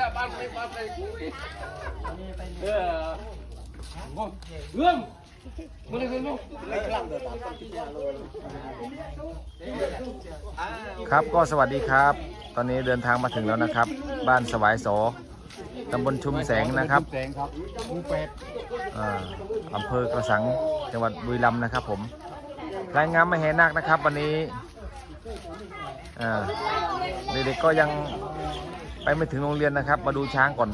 นะบ้านไปบ้านไปเออเรื่องมาเลยกันลูกครับก็สวัสดีครับ ตอนนี้เดินทางมาถึงแล้วนะครับ บ้านสวายโสตำบลชุมแสงนะครับแสงครับหมูเป็ดอำเภอกระสังจังหวัดบุรีรัมย์นะครับ ผมรายงานมาแห่นาคนะครับ วันนี้เด็กๆก็ยัง ไปไม่ถึงโรงเรียนนะครับ มาดูช้างก่อน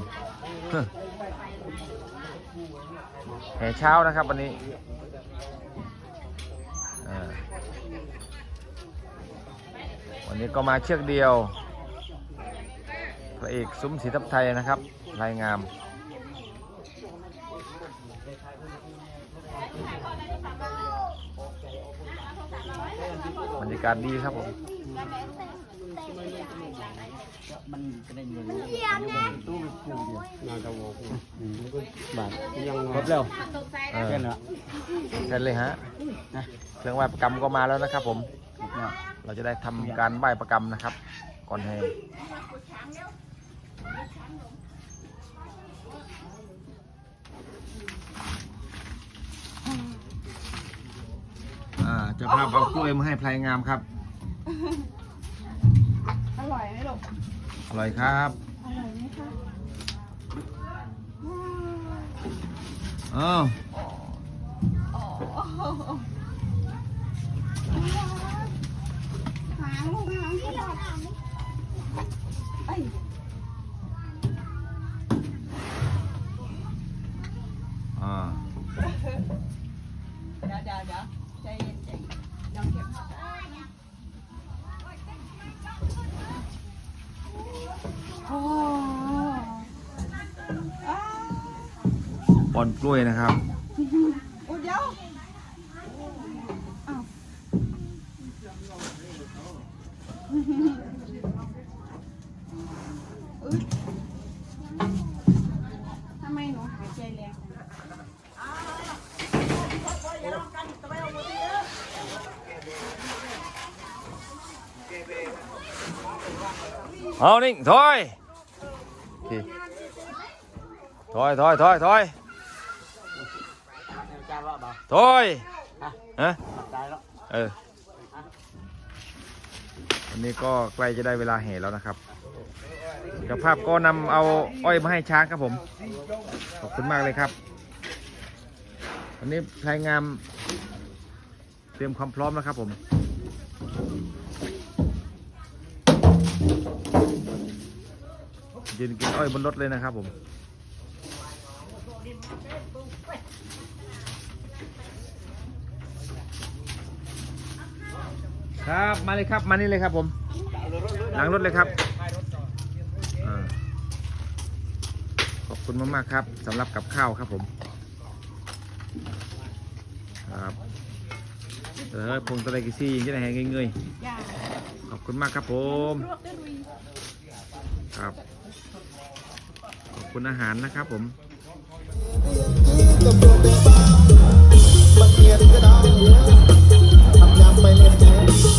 แห่เช้านะครับวันนี้วันนี้ก็มาเชือกเดียว พระเอกซุ้มสีทับไทยนะครับรายงาม บรรยากาศดีครับผม มันกระเด็นอยู่ตู้ปูอยู่งานตะวบาทยังครบแล้วเออแค่นั้นเสร็จเลยฮะเครื่องไหว้ประกรรมก็มาแล้วนะครับผม เราจะได้ทำการไหว้ประกรรมนะครับ ก่อนให้อ่าเจะภาพเอากล้วยมาให้พลายงามครับ ร่อยไหมลูกอร่อยครับ อร่อยไหมคะเอ้าอ๋อหางลูกหางที่หลอดเอ้ย อ่า เดี๋ยวเดี๋ยวเดี๋ยวใจเย็นใจเย็นเดี๋ยวเก็บผ้าโอ้อ้าว ปอนกล้วยนะครับโอ้เดี๋ยวทำไมหนูหายใจแรงเอานิ่งถอย ถอยถอยถอยถอย บ่าถอยฮะตายแล้วเออวันนี้ก็ใกล้จะได้เวลาแห่แล้วนะครับเจ้าภาพก็นำเอาอ้อยมาให้ช้างครับผม ขอบคุณมากเลยครับ วันนี้พลายงามเตรียมความพร้อมแล้วครับผม ยืนกินอ้อยบนรถเลยนะครับผม ครับมาเลยครับมานี่เลยครับผม หลังรถเลยครับอ่าขอบคุณมากๆครับสำหรับกับข้าวครับผมครับเออพงตะไลกิซี่ยิงจะได้แหงเงยย่าๆขอบคุณมากครับผมรวบด้วยดุยครับขอบคุณอาหารนะครับผม Hãy subscribe cho kênh Ghiền Mì Gõ Để không bỏ lỡ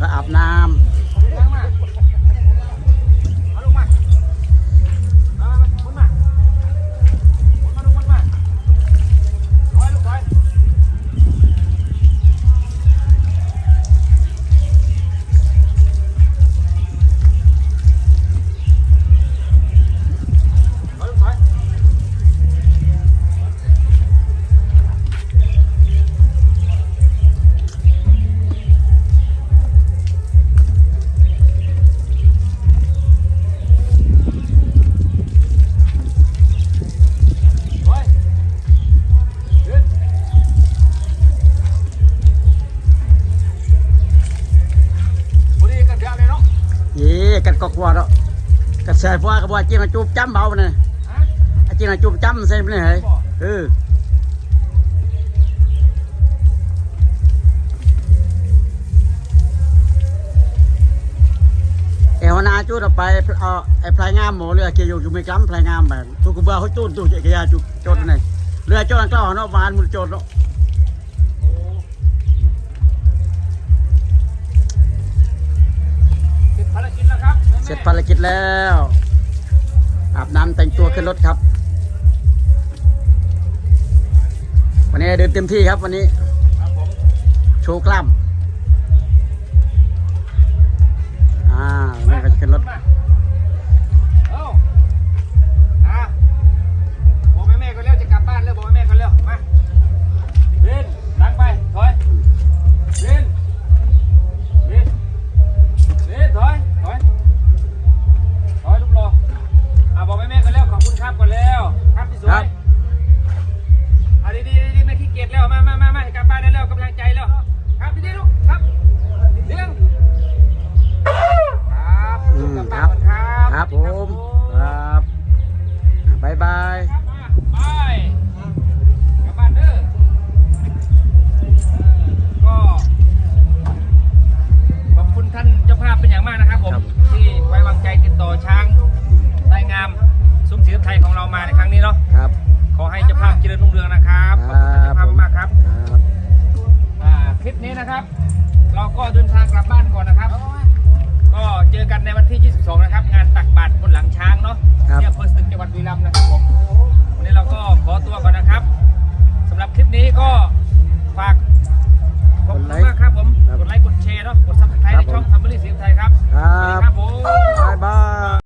ก็อาบน้ำ เย่กันกอกวัวแล้วกัดใส่ฟ้ากับว่าจริงอะจูบจ้ำเบาเนี่ยจริงอะจูบจ้ำใส่ไปเลยเฮ้ยเออเอวนาจูดออกไปเอาไอ้พลายงามหมูเรือเกี่ยวอยู่ไม่กำพลายงามแบบทุกเบื่อเขาจูดตู้เกี่ยจุดโจดนี่เรือโจดอันกล้าเนาะวานมันโจดเนาะ แล้ว อาบน้ำแต่งตัวขึ้นรถครับ วันนี้เดินเต็มที่ครับวันนี้โชว์กล้ามอ่านี่ก็จะขึ้นรถ 嗯。